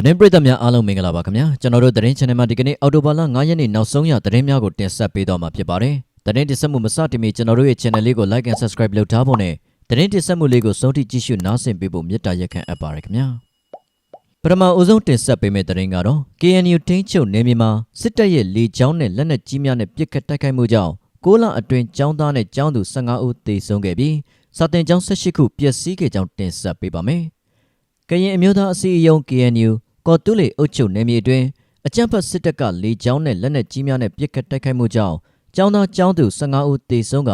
သတင်းပရိသတ်များအားလုံးမင်္ဂလာပါခင်ဗျာကျွန်တော်တို့သတင်း channel မှာဒီကနေ့အော်တိုဘာလ9ရက်နေ့နောက်ဆုံးရသတင်းများကိုတင်ဆက်ပေးတော့မှာဖြစ်ပါတယ်သတင်းတင်ဆက်မှုမစတင်မီကျွန်တော်တို့ရဲ့ channel လေးကို like and subscribe လုပ်ထားဖို့နဲ့သတင်းတင်ဆက်မှုလေးကိုဆုံးထိကြည့်ရှုနားဆင်ပေးဖို့မေတ္တာရက်ခံအပ်ပါတယ်ခင်ဗျာပထမအဦးဆုံးတင်ဆက်ပေးမယ့်သတင်းကတော့ KNU ထိန်းချုပ်နယ်မြေမှာစစ်တပ်ရဲ့လေကြောင်းနဲ့လက်နက်ကြီးများနဲ့ပစ်ခတ်တိုက်ခိုက်မှုကြောင့်6လအတွင်းចောင်းသားနဲ့ចောင်းသူ15ဦးသေဆုံးခဲ့ပြီးစာတင်ကျောင်း18ခုပျက်စီးခဲ့ကြောင်းတင်ဆက်ပေးပါမယ်ကရင်အမျိုးသားအစည်းအရုံး KNU ကော်တူးလေအုပ်ချုပ်နယ်မြေအတွင်းအကြမ်းဖက်စစ်တပ်ကလေကြောင်းနဲ့လက်နက်ကြီးများနဲ့ပစ်ခတ်တိုက်ခိုက်မှုကြောင့်ကျောင်းသားကျောင်းသူ15ဦးသေဆုံးက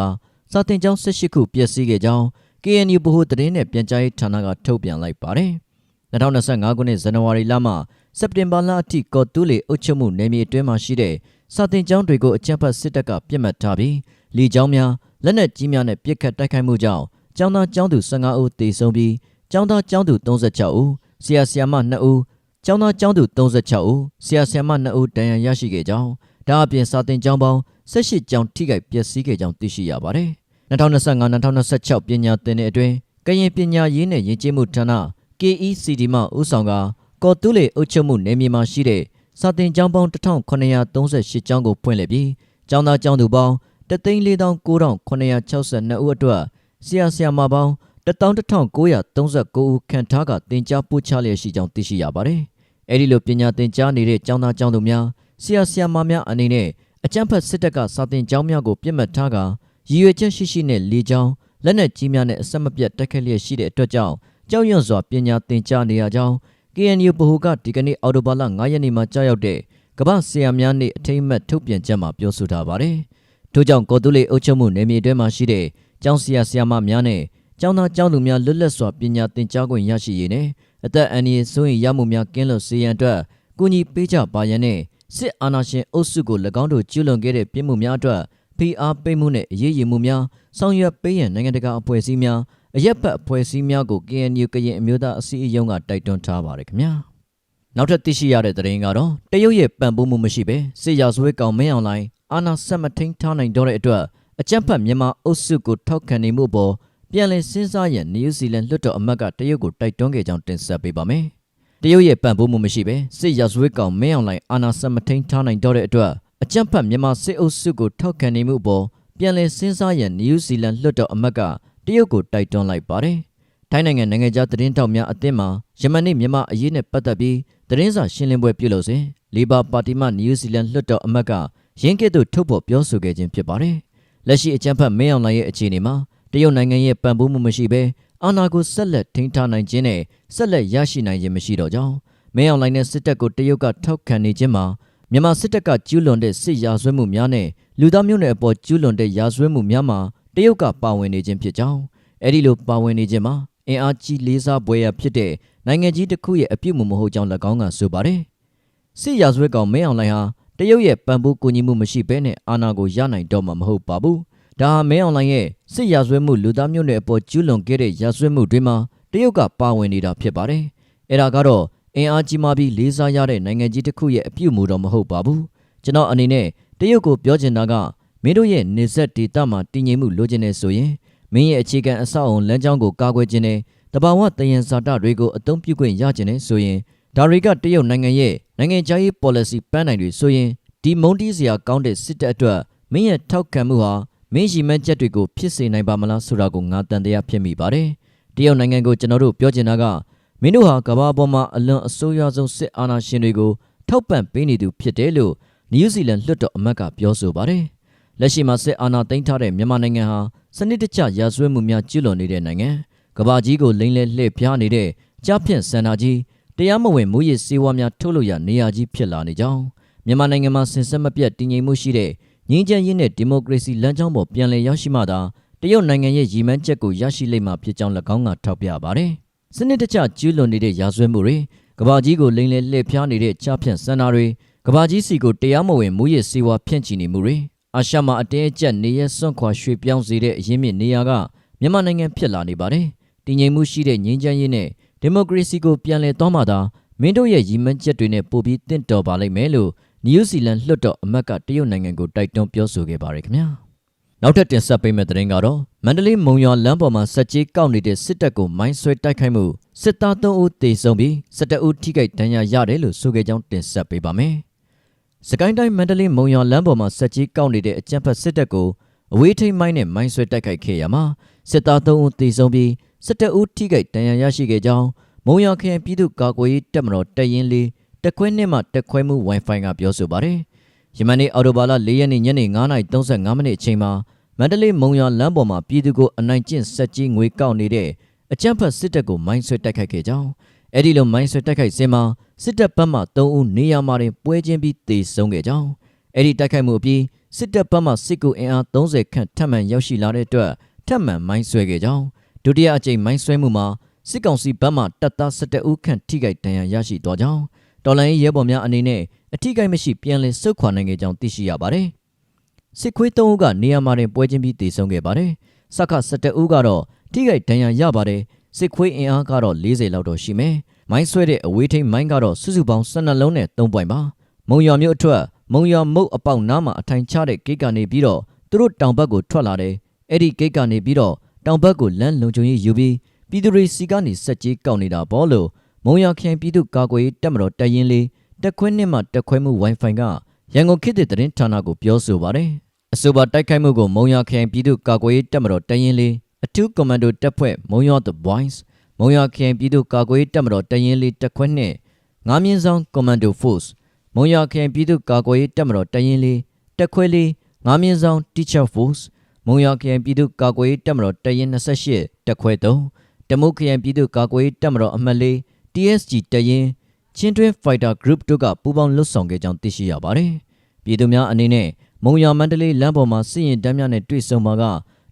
စာတင်ကျောင်း18ခုပျက်စီးခဲ့ကြောင်း KNU ဗဟိုသတင်းနဲ့ပြန်ကြားရေးဌာနကထုတ်ပြန်လိုက်ပါတယ်။2025ခုနှစ်ဇန်နဝါရီလမှစက်တင်ဘာလအထိကော်တူးလေအုပ်ချုပ်မှုနယ်မြေအတွင်းမှာရှိတဲ့စာတင်ကျောင်းတွေကိုအကြမ်းဖက်စစ်တပ်ကပြစ်မှတ်ထားပြီးလေကြောင်းများလက်နက်ကြီးများနဲ့ပစ်ခတ်တိုက်ခိုက်မှုကြောင့်ကျောင်းသားကျောင်းသူ15ဦးသေဆုံးပြီးကျောင်းသားကျောင်းသူ36ဦးဆရာဆရာမ2ဦး ကျောင်းသားကျောင်းသူ36ဦးဆရာဆရာမ2ဦးဒဏ်ရာရရှိခဲ့ကြောင်းဒါအပြင်စာတင်ကျောင်းပေါင်း18ကျောင်းထိခိုက်ပျက်စီးခဲ့ကြောင်းသိရှိရပါတယ်2025-2026ပညာသင်တဲ့အတွင်းကရင်ပညာရေးနဲ့ယဉ်ကျေးမှုဌာန KECD မှဦးဆောင်ကကော်တူးလေအုပ်ချုပ်မှုနယ်မြေမှာရှိတဲ့စာတင်ကျောင်းပေါင်း1938ကျောင်းကိုဖွင့်လှစ်ပြီးကျောင်းသားကျောင်းသူပေါင်း349,962ဦးအတွက်ဆရာဆရာမပေါင်း11939ဦးခန့်ထားကတင် जा ပို့ချလျက်ရှိကြောင်းသိရှိရပါတယ်။ အဲဒီလိုပညာသင်ကြားနေတဲ့ကျောင်းသားကျောင်းသူများဆရာဆရာမများအနေနဲ့အကျန်းဖတ်စစ်တပ်ကစာတင်ကျောင်းများကိုပြစ်မှတ်ထားကရည်ရွယ်ချက်ရှိရှိနဲ့လေကြောင်းလက်နက်ကြီးများနဲ့အဆက်မပြတ်တိုက်ခတ်လျက်ရှိတဲ့အတွက်ကြောင့်ကြောက်ရွံ့စွာပညာသင်ကြားနေရကြောင်း KNU ဗဟိုကဒီကနေ့အော်တိုဘာလ9ရက်နေ့မှာကြာရောက်တဲ့ကမ္ဘာဆရာများနေ့အထိမ်းအမှတ်ထုတ်ပြန်ချက်မှာပြောဆိုထားပါတယ်။ထို့ကြောင့်ကော်တူးလေအုပ်ချုပ်မှုနယ်မြေတွင်းမှာရှိတဲ့ကျောင်းဆရာဆရာမများနဲ့ကျောင်းသားကျောင်းသူများလွတ်လပ်စွာပညာသင်ကြားခွင့်ရရှိရေးနဲ့ အသက်အန္တရာယ်စိုးရိမ်ရမှုများကင်းလွတ်စေရန်အတွက်ကူညီပေးကြပါရန်နဲ့စစ်အာဏာရှင်အုပ်စုကို၎င်းတို့ကျူးလွန်ခဲ့တဲ့ပြစ်မှုများအတွက်ဖိအားပေးမှုနဲ့အရေးယူမှုများဆောင်ရွက်ပေးရန်နိုင်ငံတကာအဖွဲ့အစည်းများအရက်ဖက်အဖွဲ့အစည်းများကို KNU ကရင်အမျိုးသားအစည်းအရုံးကတိုက်တွန်းထားပါတယ်ခင်ဗျာနောက်ထပ်သိရှိရတဲ့သတင်းကတော့တရုတ်ရဲ့ပံ့ပိုးမှုမရှိဘဲစစ်ရာဇဝတ်ကောင်မင်းအောင်လိုင်းအာဏာဆက်မထိန်ထားနိုင်တော့တဲ့အတွက်အကြမ်းဖက်မြန်မာအုပ်စုကိုထောက်ခံနေမှုပေါ် ပြန်လည်စဉ်းစားရန်နယူးဇီလန်လွှတ်တော်အမတ်ကတရုတ်ကိုတိုက်တွန်းခဲ့ကြောင်းတင်ဆက်ပေးပါမယ်။တရုတ်ရဲ့ပံ့ပိုးမှုမရှိဘဲစစ်ရာဇဝတ်ကောင်မင်းအောင်လိုင်းအာဏာဆက်မထိန်ထားနိုင်တော့တဲ့အတွက်အကြမ်းဖက်မြန်မာစစ်အုပ်စုကိုထောက်ခံနေမှုပေါ်ပြန်လည်စဉ်းစားရန်နယူးဇီလန်လွှတ်တော်အမတ်ကတရုတ်ကိုတိုက်တွန်းလိုက်ပါတယ်။ထိုင်းနိုင်ငံနိုင်ငံခြားသတင်းတောက်များအသင်းမှာယမန်နေ့မြန်မာအရေးနဲ့ပတ်သက်ပြီးသတင်းစာရှင်းလင်းပွဲပြုလုပ်စဉ်လီဘာပါတီမှနယူးဇီလန်လွှတ်တော်အမတ်ကရင်းကဲ့သို့ထုတ်ဖော်ပြောဆိုခဲ့ခြင်းဖြစ်ပါတယ်။လက်ရှိအကြမ်းဖက်မင်းအောင်လှိုင်ရဲ့အခြေအနေမှာ တရုတ်နိုင်ငံရဲ့ပံ့ပိုးမှုမရှိဘဲအာဏာကိုဆက်လက်ထိန်းထားနိုင်ခြင်းနဲ့ဆက်လက်ရရှိနိုင်ခြင်းမရှိတော့ကြောင်းမင်းအောင်လှိုင်နဲ့စစ်တပ်ကိုတရုတ်ကထောက်ခံနေခြင်းမှာမြန်မာစစ်တပ်ကကျူးလွန်တဲ့စစ်ရာဇဝတ်မှုများနဲ့လူသားမျိုးနွယ်အပေါ်ကျူးလွန်တဲ့ရာဇဝတ်မှုများမှာတရုတ်ကပါဝင်နေခြင်းဖြစ်ကြောင်းအဲ့ဒီလိုပါဝင်နေခြင်းမှာအင်အားကြီးလေးစားပွဲရဖြစ်တဲ့နိုင်ငံကြီးတစ်ခုရဲ့အပြုတ်မှုမဟုတ်ကြောင်း၎င်းကဆိုပါတယ်စစ်ရာဇဝတ်ကောင်မင်းအောင်လှိုင်ဟာတရုတ်ရဲ့ပံ့ပိုးကူညီမှုမရှိဘဲနဲ့အာဏာကိုရနိုင်တော့မှာမဟုတ်ပါဘူး ဒါဟာမဲအွန်လိုင်းရဲ့စစ်ရာဇဝတ်မှုလူသားမျိုးနွယ်အပေါ်ကျူးလွန်ခဲ့တဲ့ရာဇဝတ်မှုတွေမှာတရုတ်ကပါဝင်နေတာဖြစ်ပါတယ်။အဲဒါကတော့အင်အားကြီးမားပြီးလေးစားရတဲ့နိုင်ငံကြီးတစ်ခုရဲ့အပြုအမူတော့မဟုတ်ပါဘူး။ကျွန်တော်အနေနဲ့တရုတ်ကိုပြောချင်တာကမင်းတို့ရဲ့နေဆက်ဒေတာမှာတည်ငြိမ်မှုလိုချင်နေဆိုရင်မင်းရဲ့အခြေခံအဆောက်အုံလမ်းကြောင်းကိုကာကွယ်ခြင်းနဲ့တဘာဝတယံဇာတတွေကိုအသုံးပြုခွင့်ရခြင်းနဲ့ဆိုရင်ဒါတွေကတရုတ်နိုင်ငံရဲ့နိုင်ငံခြားရေး policy ပန်းနိုင်တွေဆိုရင်ဒီမုန်တီးစရာကောင်းတဲ့စစ်တပ်အတွက်မင်းရဲ့ထောက်ခံမှုဟာ မင်းရီမန်းချက်တွေကိုဖြစ်စေနိုင်ပါမလားဆိုတာကိုငါတန်တရားဖြစ်မိပါတယ်။တရုတ်နိုင်ငံကိုကျွန်တော်တို့ပြောချင်တာကမင်းတို့ဟာကမ္ဘာပေါ်မှာအလွန်အဆိုးရွားဆုံးစစ်အာဏာရှင်တွေကိုထောက်ပံ့ပေးနေသူဖြစ်တယ်လို့နယူးဇီလန်လွှတ်တော်အမတ်ကပြောဆိုပါတယ်။လက်ရှိမှာစစ်အာဏာသိမ်းထားတဲ့မြန်မာနိုင်ငံဟာစနစ်တကျရာဇဝတ်မှုများကျူးလွန်နေတဲ့နိုင်ငံကမ္ဘာကြီးကိုလိမ့်လဲလှည့်ဖျားနေတဲ့ကြားဖြန့်စန္ဒာကြီးတရားမဝင်မူရစ်စေဝါများထုတ်လို့ရနေရာကြီးဖြစ်လာနေကြောင်းမြန်မာနိုင်ငံမှာဆင်ဆက်မပြတ်တည်ငြိမ်မှုရှိတဲ့ ငြိမ်းချမ်းရေးနဲ့ဒီမိုကရေစီလမ်းကြောင်းပေါ်ပြန်လည်ရောက်ရှိမှသာတရုတ်နိုင်ငံရဲ့ရည်မှန်းချက်ကိုရရှိလိမ့်မှာဖြစ်ကြောင်း၎င်းကထောက်ပြပါတယ်။စနစ်တကျကျူးလွန်နေတဲ့ရာဇဝတ်မှုတွေကဘာကြီးကိုလိမ်လည်လှည့်ဖျားနေတဲ့ချဖြန့်စန္ဒာတွေကဘာကြီးစီကိုတရားမဝင်မူရစ်စေဝါဖြန့်ချီနေမှုတွေအာရှမှာအတင်းအကျပ်နေရစွန့်ခွာရွှေ့ပြောင်းစေတဲ့အရင်းမြစ်နေရာကမြန်မာနိုင်ငံဖြစ်လာနေပါတယ်။တည်ငြိမ်မှုရှိတဲ့ငြိမ်းချမ်းရေးနဲ့ဒီမိုကရေစီကိုပြန်လည်သွားမှသာမင်းတို့ရဲ့ရည်မှန်းချက်တွေနဲ့ပိုပြီးတင့်တော်ပါလိမ့်မယ်လို့ နယူးဇီလန်လွှတ်တော်အမတ်ကတရုတ်နိုင်ငံကိုတိုက်တွန်းပြောဆိုခဲ့ပါတယ်ခင်ဗျာနနောက်ထပ်တင်ဆက်ပေးမယ့်သတင်းကတော့မန္တလေးမုံရွာလမ်းပေါ်မှာစက်ကြီးကောက်နေတဲ့စစ်တပ်ကိုမိုင်းဆွဲတိုက်ခိုက်မှုစစ်သား3ဦးသေဆုံးပြီး17ဦးထိခိုက်ဒဏ်ရာရတယ်လို့ဆိုခဲ့ကြောင်းတင်ဆက်ပေးပါမယ်။စကိုင်းတိုင်းမန္တလေးမုံရွာလမ်းပေါ်မှာစက်ကြီးကောက်နေတဲ့အကြမ်းဖက်စစ်တပ်ကိုအဝေးထိန်မိုင်းနဲ့မိုင်းဆွဲတိုက်ခိုက်ခဲ့ရမှာစစ်သား3ဦးသေဆုံးပြီး17ဦးထိခိုက်ဒဏ်ရာရရှိခဲ့ကြောင်းမုံရွာခရိုင်ပြည်သူ့ကာကွယ်ရေးတပ်မတော်တပ်ရင်းလေး တက်ခွဲနှစ်မှတက်ခွဲမှု Wi-Fi ကပြောဆိုပါတယ်။ယမန်နေ့အော်တိုဘာလ4ရက်နေ့ညနေ9:35မိနစ်အချိန်မှာမန္တလေးမုံရွာလမ်းပေါ်မှာပြည်သူကိုအနိုင်ကျင့်ဆက်ကြီးငွေကောက်နေတဲ့အကြမ်းဖက်စစ်တပ်ကိုမိုင်းဆွဲတိုက်ခိုက်ခဲ့ကြောင်းအဲ့ဒီလိုမိုင်းဆွဲတိုက်ခိုက်စဉ်မှာစစ်တပ်ဘက်မှ3ဦးနေရာမှာတင်ပွဲချင်းပြီးတေဆုံးခဲ့ကြောင်းအဲ့ဒီတိုက်ခိုက်မှုအပြီးစစ်တပ်ဘက်မှစစ်ကူအင်အား30ခန့်ထပ်မံရောက်ရှိလာတဲ့အတွက်ထပ်မံမိုင်းဆွဲခဲ့ကြောင်းဒုတိယအကြိမ်မိုင်းဆွဲမှုမှာစစ်ကောင်စီဘက်မှတပ်သား17ဦးခန့်ထိခိုက်ဒဏ်ရာရရှိသွားကြောင်း တော်လိုင်းရဲဘော်များအနေနဲ့အထိခိုက်မရှိပြန်လည်ဆုတ်ခွာနိုင်ခဲ့ကြောင်းသိရှိရပါတယ်။စစ်ခွေး3ဦးကနေရာမှာတင်ပွဲချင်းပြီးတေဆုံးခဲ့ပါတယ်။စက္က17ဦးကတော့ထိခိုက်ဒဏ်ရာရပါတယ်။စစ်ခွေးအင်အားကတော့40လောက်တော့ရှိမယ်။မိုင်းဆွဲတဲ့အဝေးထိန်မိုင်းကတော့စုစုပေါင်း12လုံးနဲ့3ပွိုင်ပါ။မုံရွာမြို့အထွက်မုံရွာမုတ်အပေါက်နားမှာအထိုင်ချတဲ့ဂိတ်ကနေပြီးတော့သူတို့တောင်ဘက်ကိုထွက်လာတယ်။အဲ့ဒီဂိတ်ကနေပြီးတော့တောင်ဘက်ကိုလမ်းလုံခြုံရေးယူပြီးပြည်သူတွေစီကနေစက်ကြီးကောက်နေတာပေါ့လို့ မုံရခရိုင်ပြည်သူ့ကာကွယ်ရေးတပ်မတော်တပ်ရင်းလေးတက်ခွင်းနှစ်မှတက်ခွဲမှု Wi-Fi ကရန်ကုန်ခေတ်သစ်သတင်းဌာနကိုပြောဆိုပါတယ်။အဆိုပါတိုက်ခိုက်မှုကိုမုံရခရိုင်ပြည်သူ့ကာကွယ်ရေးတပ်မတော်တပ်ရင်းလေးအထူးကွန်မန်ဒိုတပ်ဖွဲ့မုံရ The Boys မုံရခရိုင်ပြည်သူ့ကာကွယ်ရေးတပ်မတော်တပ်ရင်းလေးတက်ခွင်းနှစ်ငါးမြင့်ဆောင် Commando Force မုံရခရိုင်ပြည်သူ့ကာကွယ်ရေးတပ်မတော်တပ်ရင်းလေးတက်ခွဲလေးငါးမြင့်ဆောင် Teacher Force မုံရခရိုင်ပြည်သူ့ကာကွယ်ရေးတပ်မတော်တပ်ရင်း28တက်ခွဲ3တမုတ်ခရိုင်ပြည်သူ့ကာကွယ်ရေးတပ်မတော်အမှတ်လေး TSG တရင်ချင်းတွင်း Fighter Group တို့ကပူးပေါင်းလှုပ်ဆောင်ခဲ့ကြောင်းသိရှိရပါတယ်။ပြည်သူများအနေနဲ့မုံရမန္တလေးလမ်းပေါ်မှာစစ်ရင်တမ်းများနဲ့တွေ့ဆုံပါက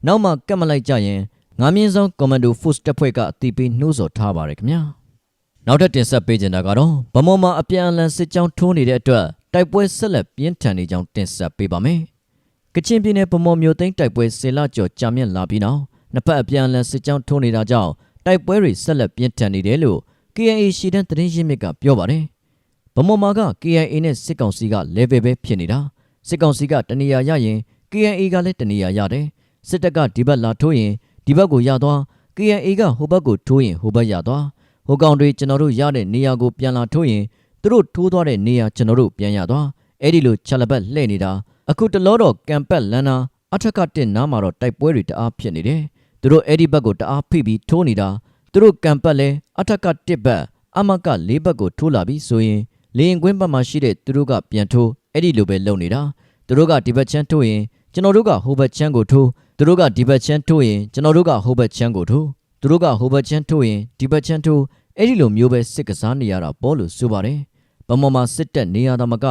နောက်မှကတ်မလိုက်ကြရင်ငါးမြင့်ဆောင် Commando Force တပ်ဖွဲ့ကအတီးပေးနှိုးဆော်ထားပါရခင်ဗျာ။နောက်ထပ်တင်ဆက်ပေးချင်တာကတော့ဗမော်မှာအပြန်အလှန်စစ်ကြောင်းထိုးနေတဲ့အတွက်တိုက်ပွဲဆက်လက်ပြင်းထန်နေကြောင်းတင်ဆက်ပေးပါမယ်။ကချင်ပြည်နယ်ဗမော်မြို့သိမ်းတိုက်ပွဲဆေလကျော်ကြာမြင့်လာပြီးနောက်နှစ်ဖက်အပြန်အလှန်စစ်ကြောင်းထိုးနေတာကြောင့်တိုက်ပွဲတွေဆက်လက်ပြင်းထန်နေတယ်လို့ KIA ရှီတန်းသတင်းရင်းမြစ်ကပြောပါတယ်။ဗမော်မာက KIA နဲ့စစ်ကောင်စီက level ပဲဖြစ်နေတာ။စစ်ကောင်စီကတနေရာရရင် KIA ကလည်းတနေရာရတယ်။စစ်တပ်ကဒီဘက်လာထိုးရင်ဒီဘက်ကိုရသွား KIA ကဟိုဘက်ကိုထိုးရင်ဟိုဘက်ရသွားဟိုကောင်တွေကျွန်တော်တို့ရတဲ့နေရာကိုပြန်လာထိုးရင်သူတို့ထိုးသွားတဲ့နေရာကျွန်တော်တို့ပြန်ရသွားအဲ့ဒီလိုချက်လက်ဘက်လှည့်နေတာအခုတလောတော့ကံပက်လန်နာအထက်ကတက်နားမှာတော့တိုက်ပွဲတွေတအားဖြစ်နေတယ်သူတို့အဲ့ဒီဘက်ကိုတအားဖိပြီးထိုးနေတာ သူတို့ကံပတ်လဲအထက်ကတစ်ဘက်အမကလေးဘက်ကိုထိုးလာပြီးဆိုရင်လေရင်ကွင်းဘက်မှာရှိတဲ့သူတို့ကပြန်ထိုးအဲ့ဒီလိုပဲလုပ်နေတာသူတို့ကဒီဘက်ချမ်းထိုးရင်ကျွန်တော်တို့ကဟိုဘက်ချမ်းကိုထိုးသူတို့ကဒီဘက်ချမ်းထိုးရင်ကျွန်တော်တို့ကဟိုဘက်ချမ်းကိုထိုးသူတို့ကဟိုဘက်ချမ်းထိုးရင်ဒီဘက်ချမ်းထိုးအဲ့ဒီလိုမျိုးပဲစစ်ကစားနေရတာပေါ့လို့ဆိုပါတယ်ဗမာမှာစစ်တပ်နေရတာမက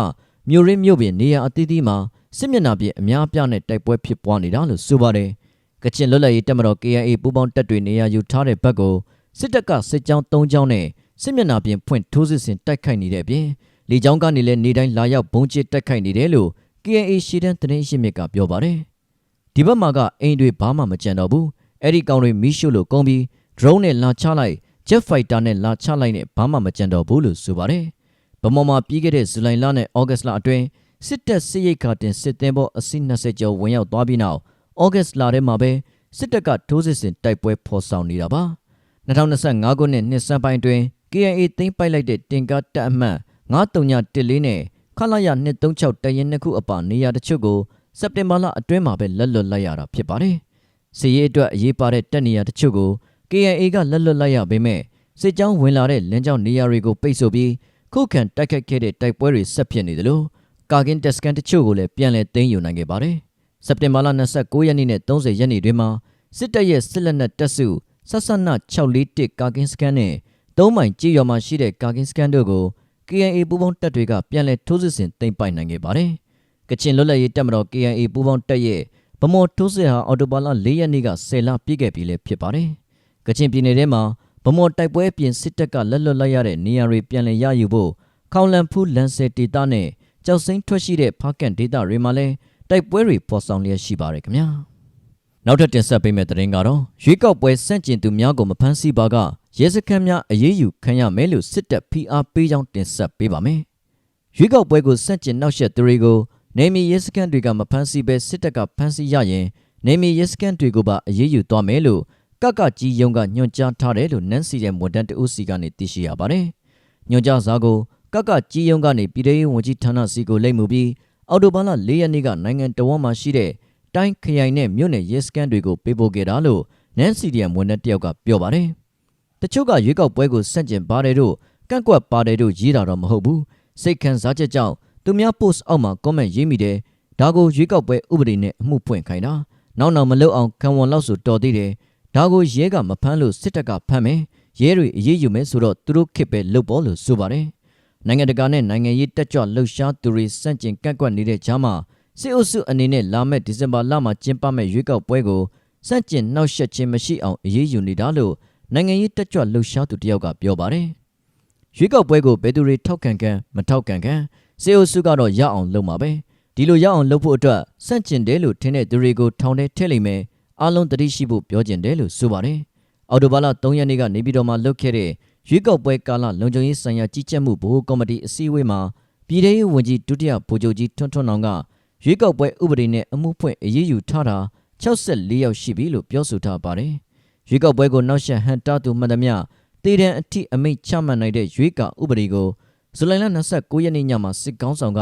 မြို့ရင်းမြို့ပြင်နေရအသီးသီးမှာစစ်မျက်နှာပြင်အများအပြားနဲ့တိုက်ပွဲဖြစ်ပွားနေတာလို့ဆိုပါတယ် ကချင်လွတ်လပ်ရေးတပ်မတော် KIA ပူးပေါင်းတပ်တွေနေရာယူထားတဲ့ဘက်ကိုစစ်တပ်ကစစ်ကြောင်း၃ကြောင်းနဲ့စစ်မျက်နှာပြင်ဖွင့်ထိုးစစ်ဆင်တိုက်ခိုက်နေတဲ့အပြင်လေကြောင်းကနေလည်းနေတိုင်းလာရောက်ဘုံကျစ်တိုက်ခိုက်နေတယ်လို့ KNA ရှီတန်းသတင်းရှင်းမြစ်ကပြောပါတယ်။ဒီဘက်မှာကအိမ်တွေဘာမှမကြံတော့ဘူး။အဲ့ဒီကောင်တွေမီးရှို့လို့ကုန်ပြီး drone နဲ့လာချလိုက် jet fighter နဲ့လာချလိုက်နဲ့ဘာမှမကြံတော့ဘူးလို့ဆိုပါတယ်။ဗမော်မှာပြီးခဲ့တဲ့ဇူလိုင်လနဲ့ဩဂတ်လအတွင်းစစ်တပ်စစ်ရိတ်ခါတင်စစ်သည်ဘောအစီး20ကျော်ဝင်ရောက်သွားပြီးနောက် ဩဂတ်လထဲမှာပဲစစ်တပ်ကထိုးစစ်ဆင်တိုက်ပွဲဖော်ဆောင်နေတာပါ2025ခုနှစ်နှစ်စပိုင်းတွင် KIA သိမ်းပိုက်လိုက်တဲ့တင်ကားတပ်အမှတ်9314နဲ့ခလာရ236တရင်နှစ်ခုအပါနေရာတချို့ကိုစက်တင်ဘာလအတွင်းမှာပဲလက်လွတ်လိုက်ရတာဖြစ်ပါတယ်။စစ်ရေးအတွက်အရေးပါတဲ့တပ်နေရာတချို့ကို KIA ကလက်လွတ်လိုက်ရပေမဲ့စစ်ကြောင်းဝင်လာတဲ့လမ်းကြောင်းနေရာတွေကိုပိတ်ဆို့ပြီးခုခံတိုက်ခတ်ခဲ့တဲ့တိုက်ပွဲတွေဆက်ဖြစ်နေတယ်လို့ကာကင်တက်စကန်တချို့ကိုလည်းပြန်လည်သိမ်းယူနိုင်ခဲ့ပါတယ်။ စက်တင်ဘာလ29ရက်နေ့နဲ့30ရက်နေ့တွေမှာစစ်တပ်ရဲ့စစ်လက်နက်တပ်စုဆက်ဆန641ကာကင်စကန်နဲ့သုံးမိုင်ကြေးရွာမှာရှိတဲ့ကာကင်စကန်တို့ကို KNA ပူးပေါင်းတပ်တွေကပြန်လည်ထိုးစစ်ဆင်သိမ်းပိုက်နိုင်ခဲ့ပါတယ်။ကချင်လွတ်လပ်ရေးတပ်မတော် KNA ပူးပေါင်းတပ်ရဲ့ဗမော်ထိုးစစ်ဟာအော်တိုဘာလ၄ရက်နေ့က10လပြည့်ခဲ့ပြီလည်းဖြစ်ပါတယ်။ကချင်ပြည်နယ်ထဲမှာဗမော်တိုက်ပွဲပြင်စစ်တပ်ကလက်လွတ်လိုက်ရတဲ့နေရာတွေပြန်လည်ရယူဖို့ခေါင်လန်ဖူးလန်ဆယ်ဒေတာနဲ့ကြောက်စိမ့်ထွက်ရှိတဲ့ဖားကန်ဒေတာတွေမှာလည်း တိုက်ပွဲတွေပေါ်ဆောင်လျက်ရှိပါတယ်ခင်ဗျာ။နောက်ထပ်တင်ဆက်ပေးမယ့်သတင်းကတော့ရွေးကောက်ပွဲစန့်ကျင်သူများကိုမဖမ်းဆီးပါကရဲစခန်းများအရေးယူခံရမယ်လို့စစ်တပ်ဖိအားပေးကြောင်းတင်ဆက်ပေးပါမယ်။ရွေးကောက်ပွဲကိုစန့်ကျင်နှောက်ယှက်သူတွေကိုနေမီရဲစခန်းတွေကမဖမ်းဆီးဘဲစစ်တပ်ကဖမ်းဆီးရရင်နေမီရဲစကန်တွေကိုပါအရေးယူသွားမယ်လို့ကကကြီးယုံကညွှန်ကြားထားတယ်လို့နန်းစီရဲ့ဝန်တန်းတဦးစီကနေသိရှိရပါတယ်။ညွှန်ကြားစာကိုကကကြီးယုံကနေပြည်ထောင်ဝန်ကြီးဌာနစီကိုလိမ့်မှုပြီး အော်တိုဘာလ၄ရက်နေ့ကနိုင်ငံတော်ဝန်မှရှိတဲ့တိုင်းခရိုင်နဲ့မြို့နယ်ရဲစကန်တွေကိုပေးပို့ခဲ့တာလို့နန်းစီရဲ့ဝန်တန်းတယောက်ကပြောပါတယ်။တချို့ကရွေးကောက်ပွဲကိုစန့်ကျင်ပါတယ်တို့ကန့်ကွက်ပါတယ်တို့ရေးတာတော့မဟုတ်ဘူး။စိတ်ခံစားချက်ကြောင့်သူများ post အောက်မှာ comment ရေးမိတယ်။ဒါကိုရွေးကောက်ပွဲဥပဒေနဲ့အမှုဖွင့်ခိုင်းတာ။နောက်နောက်မလုပ်အောင်ခံဝန်လောက်ဆိုတော်သေးတယ်။ဒါကိုရဲကမဖမ်းလို့စစ်တပ်ကဖမ်းမယ်။ရဲတွေအရေးယူမယ်ဆိုတော့သူတို့ခစ်ပဲလုပ်ပေါ်လို့ဆိုပါတယ်။ နိုင်ငံတကာနဲ့နိုင်ငံရေးတက်ကြွလှုပ်ရှားသူတွေစန့်ကျင်ကန့်ကွက်နေတဲ့ကြားမှာစစ်အုပ်စုအနေနဲ့လာမယ့်ဒီဇင်ဘာလမှာကျင်းပမယ့်ရွေးကောက်ပွဲကိုစန့်ကျင်နှောက်ယှက်ခြင်းမရှိအောင်အရေးယူနေတာလို့နိုင်ငံရေးတက်ကြွလှုပ်ရှားသူတယောက်ကပြောပါတယ်။ရွေးကောက်ပွဲကိုဘယ်သူတွေထောက်ခံခံမထောက်ခံခံစစ်အုပ်စုကတော့ရအောင်လုပ်မှာပဲဒီလိုရအောင်လုပ်ဖို့အတွက်စန့်ကျင်တယ်လို့ထင်တဲ့သူတွေကိုထောင်ထဲထည့်လိုက်မယ်အားလုံးတတိရှိဖို့ပြောကျင်တယ်လို့ဆိုပါတယ်။အော်တိုဘာလ3ရက်နေ့ကနေပြည်တော်မှာလုပ်ခဲ့တဲ့ ရွေးကောက်ပွဲကာလလုံခြုံရေးဆိုင်ရာကြီးကြပ်မှုဘိုးကော်မတီအစည်းအဝေးမှာပြည်ထောင်ဝန်ကြီးဒုတိယဗိုလ်ချုပ်ကြီးထွန်းထွန်းအောင်ကရွေးကောက်ပွဲဥပဒေနဲ့အမှုဖွင့်အရေးယူထားတာ64ယောက်ရှိပြီလို့ပြောဆိုထားပါတယ်။ရွေးကောက်ပွဲကိုနောက်ဆက်ဟန်တာသူမှန်သမျှတည်တဲ့အထိအမိန့်ချမှတ်နိုင်တဲ့ရွေးကောက်ဥပဒေကိုဇူလိုင်လ29ရက်နေ့ညမှာစစ်ကောင်းဆောင်က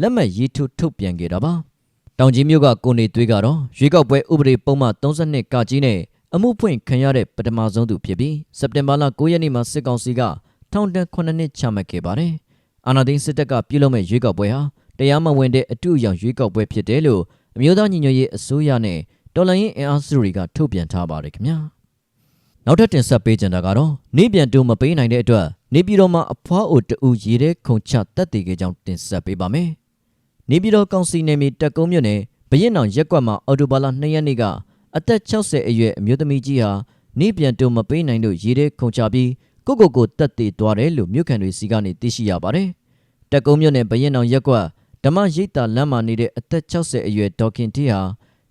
လက်မှတ်ရေးထိုးထုတ်ပြန်ခဲ့တာပါ။တောင်ကြီးမြို့ကကိုနေသွေးကတော့ရွေးကောက်ပွဲဥပဒေပုံမှန်32ကကြီးနဲ့ အမှုဖွင့်ခံရတဲ့ပထမဆုံးသူဖြစ်ပြီးစက်တင်ဘာလ9ရက်နေ့မှာစစ်ကောင်စီကထောင်ဒဏ်9နှစ်ချမှတ်ခဲ့ပါတယ်။အာဏာသိမ်းစစ်တပ်ကပြုလုပ်မဲ့ရွေးကောက်ပွဲဟာတရားမဝင်တဲ့အတူအယောင်ရွေးကောက်ပွဲဖြစ်တယ်လို့အမျိုးသားညီညွတ်ရေးအစိုးရနဲ့တော်လှန်ရေးအင်အားစုတွေကထုတ်ပြန်ထားပါတယ်ခင်ဗျာ။နောက်ထပ်တင်ဆက်ပေးကြတာကတော့နေပြန်တူမပေးနိုင်တဲ့အတွက်နေပြည်တော်မှာအဖွားအိုတူရေတဲ့ခုံချတက်တည်ခဲ့ကြောင်းတင်ဆက်ပေးပါမယ်။နေပြည်တော်ကောင်စီနယ်မြေတက်ကုန်းမြို့နယ်ဘရင်အောင်ရက်ကွက်မှာအော်တိုဘာလ2ရက်နေ့က အသက်60အရွယ်အမျိုးသမီးကြီးဟာနေပြန်တူမပေးနိုင်လို့ရေတဲ့ခုံချပြီးကိုကိုကိုတက်တည်သွားတယ်လို့မြို့ခံတွေစီကနေသိရှိရပါတယ်။တက်ကုန်းမြို့နယ်ဘရင်အောင်ရက်ကွက်ဓမ္မရိပ်သာလမ်းမှာနေတဲ့အသက်60အရွယ်ဒေါခင်တီဟာ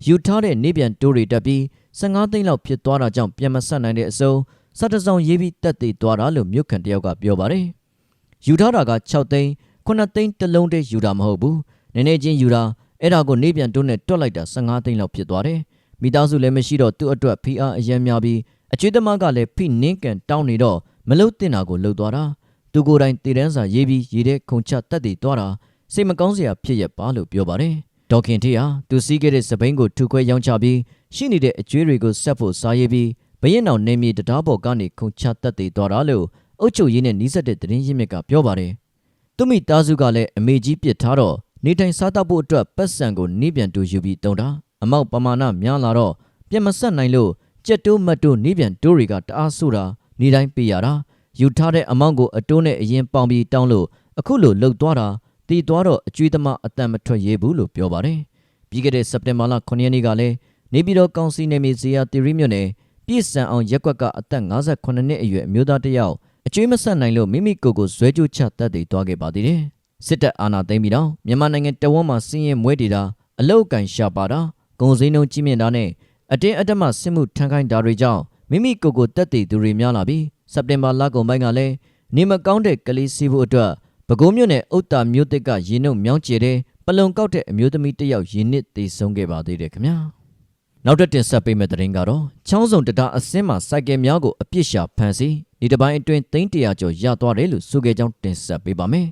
ယူထားတဲ့နေပြန်တိုးတွေတက်ပြီး15သိန်းလောက်ဖြစ်သွားတာကြောင့်ပြန်မဆက်နိုင်တဲ့အစုံစတစောင်းရေးပြီးတက်သေးသွားတာလို့မြို့ခံတယောက်ကပြောပါတယ်။ယူထားတာက6သိန်း9သိန်းတစ်လုံးတည်းယူတာမဟုတ်ဘူး။နည်းနည်းချင်းယူတာအဲ့ဒါကိုနေပြန်တိုးနဲ့တွက်လိုက်တာ15သိန်းလောက်ဖြစ်သွားတယ်။ မိသားစုလည်းမရှိတော့သူ့အတွက်ဖိအားအယံများပြီးအကျွေးသမားကလည်းဖိနင်းကန်တောင်းနေတော့မလုတ်တင်တာကိုလှုပ်သွားတာ။သူကိုယ်တိုင်တည်တန်းစာရေးပြီးရေးတဲ့ခုံချတက်သေးသွားတာစိတ်မကောင်းစရာဖြစ်ရပါလို့ပြောပါတယ်။ဒေါခင်ထေးဟာသူစီးခဲ့တဲ့စပိန်ကိုထူခွဲရောင်းချပြီးရှိနေတဲ့အကျွေးတွေကိုဆက်ဖို့စားရေးပြီးဘရင်တော်နေမြေတရားပေါ်ကနေခုံချတက်သေးသွားတာလို့အုတ်ချုပ်ရင်းနဲ့နီးစပ်တဲ့သတင်းရင်းမြစ်ကပြောပါတယ်။သူမိသားစုကလည်းအမေကြီးပြစ်ထားတော့နေထိုင်စားတောက်ဖို့အတွက်ပတ်စံကိုနှိပြန်တူယူပြီးတုံတာ အမောက်ပမာဏများလာတော့ပြန်မဆက်နိုင်လို့ကြက်တိုးမတ်တိုးနှိပြန်တိုးတွေကတအားဆိုးတာနေတိုင်းပေးရတာယူထားတဲ့အမောက်ကိုအတိုးနဲ့အရင်ပေါင်ပြီးတောင်းလို့အခုလိုလှုပ်သွားတာတည်သွားတော့အကျွေးသမားအတန်မထွက်ရဲဘူးလို့ပြောပါတယ်။ပြီးခဲ့တဲ့စက်တင်ဘာလ9ရက်နေ့ကလည်းနေပြည်တော်ကောင်စီနယ်မြေဇေယျတီရီမြို့နယ်ပြည့်စံအောင်ရက်ကွက်ကအသက်58နှစ်အရွယ်အမျိုးသားတစ်ယောက်အကျွေးမဆက်နိုင်လို့မိမိကိုယ်ကိုဇွဲကြိုးချတက်တည်သွားခဲ့ပါသေးတယ်။စစ်တပ်အာဏာသိမ်းပြီးတော့မြန်မာနိုင်ငံတဝန်းမှာစင်းရဲမွဲတေတာအလုတ်ကန်ရှာပါတာ ဂုံစင်းနှုံကြီးမြင့်တာနဲ့အတင်းအဓမ္မစစ်မှုထမ်းခိုင်းတာတွေကြောင့်မိမိကိုယ်ကိုတက်တည်သူတွေများလာပြီးစက်တင်ဘာလကုန်ပိုင်းကလည်းနေမကောင်းတဲ့ကလေးစီးဖို့အတွက်ပဲခူးမြို့နယ်အုတ်တာမြို့တစ်ကရေနှုတ်မြောင်းကျဲတဲ့ပလုံကောက်တဲ့အမျိုးသမီးတစ်ယောက်ရေနစ်သေဆုံးခဲ့ပါသေးတယ်ခင်ဗျာနောက်တစ်တင်ဆက်ပေးမယ့်သတင်းကတော့ချောင်းစုံတတာအစင်းမှာစိုက်ကယ်များကိုအပြစ်ရှာဖမ်းဆီးဒီတစ်ပိုင်းအတွင်းသိန်းတရာကျော်ရသွားတယ်လို့ဆိုခဲ့ကြောင်းတင်ဆက်ပေးပါမယ်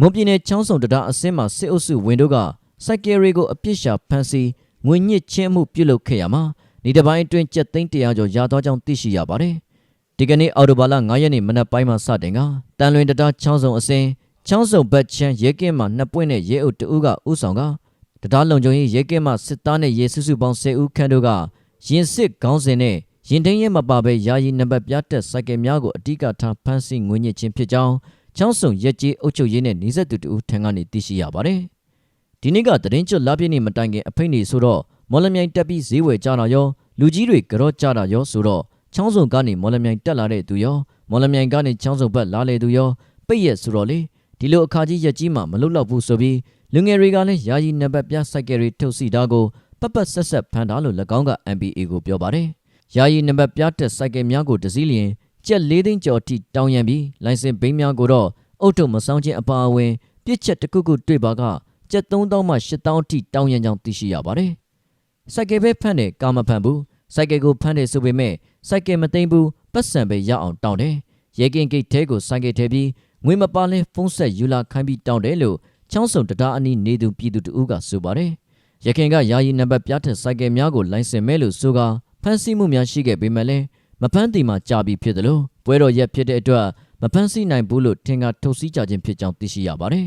မွန်ပြည်နယ်ချောင်းစုံတတာအစင်းမှာစစ်အုပ်စုဝင်တို့ကစိုက်ကယ်တွေကိုအပြစ်ရှာဖမ်းဆီး ငွေညစ်ချင်းမှုပြုလုပ်ခဲ့ရမှာဒီတစ်ပိုင်းအတွင်းကျပ်သိန်းတရာကျော်ရသွားကြောင်းသိရှိရပါတယ်ဒီကနေ့အော်တိုဘာလ9ရက်နေ့မနက်ပိုင်းမှာစတင်ကတန်လွင်တတာချောင်းစုံအစင်းချောင်းစုံဘတ်ချမ်းရဲကင်းမှာနှစ်ပွင့်နဲ့ရဲအုပ်တဦးကဥဆောင်ကတရားလုံခြုံရေးရဲကင်းမှစစ်သားနဲ့ရဲစုစုပေါင်း10ဦးခန့်တို့ကရင်စစ်ခေါင်းစဉ်နဲ့ရင်သိမ်းရဲမပါဘဲယာယီနံပါတ်ပြတက်စိုက်ကယ်များကိုအတိကထားဖမ်းဆီးငွေညစ်ခြင်းဖြစ်ကြောင်းချောင်းစုံရဲကြီးအုပ်ချုပ်ရေးနဲ့နှိစက်သူတူထံကနေသိရှိရပါတယ်။ ဒီနေ့ကတရင်ကျွတ်လာပြည့်နေ့မတိုင်ခင်အဖိတ်နေဆိုတော့မော်လမြိုင်တက်ပြီးဈေးဝယ်ကြတာရောလူကြီးတွေကြော့ကြတာရောဆိုတော့ချောင်းစုံကနေမော်လမြိုင်တက်လာတဲ့သူရောမော်လမြိုင်ကနေချောင်းစုံဘက်လာလေသူရောပိတ်ရက်ဆိုတော့လေဒီလိုအခါကြီးရက်ကြီးမှမလွတ်လောက်ဘူးဆိုပြီးလူငယ်တွေကလည်းယာယီနံပါတ်ပြစိုက်ကယ်တွေထုတ်စီတာကိုပတ်ပတ်ဆက်ဆက်ဖမ်းတာလို့၎င်းက MBA ကိုပြောပါတယ်။ယာယီနံပါတ်ပြတက်စိုက်ကယ်များကိုတစည်းလျင်ကျက်၄သိန်းကျော်ထိတောင်းရန်ပြီးလိုင်စင်ဘိန်းများကိုတော့အုတ်ထုံမဆောင်ခြင်းအပါအဝင်ပြစ်ချက်တစ်ခုခုတွေ့ပါက ကျက်3000မှ8000အထိတောင်းရန်ကြောင်းသိရှိရပါတယ်။စိုက်ကယ်ပဲဖမ်းတယ်ကာမဖမ်းဘူးစိုက်ကယ်ကိုဖမ်းတယ်ဆိုပေမဲ့စိုက်ကယ်မသိမ်းဘူးပတ်စံပဲရအောင်တောင်းတယ်ရဲကင်းဂိတ်ထဲကိုစိုက်ကယ်ထဲပြီးငွေမပါလဲဖုံးဆက်ယူလာခိုင်းပြီးတောင်းတယ်လို့ချောင်းစုံတရားအနီးနေသူပြည်သူတို့ကဆိုပါတယ်ရခင်ကယာယီနံပါတ်ပြားထက်စိုက်ကယ်များကိုလိုင်စင်မဲလို့ဆိုကဖမ်းဆီးမှုများရှိခဲ့ပေမဲ့လည်းမဖမ်းတီမှာကြာပြီဖြစ်တယ်လို့ပွဲတော်ရက်ဖြစ်တဲ့အတွက်မဖမ်းဆီးနိုင်ဘူးလို့ထင်ကထုတ်စည်းကြခြင်းဖြစ်ကြောင်းသိရှိရပါတယ်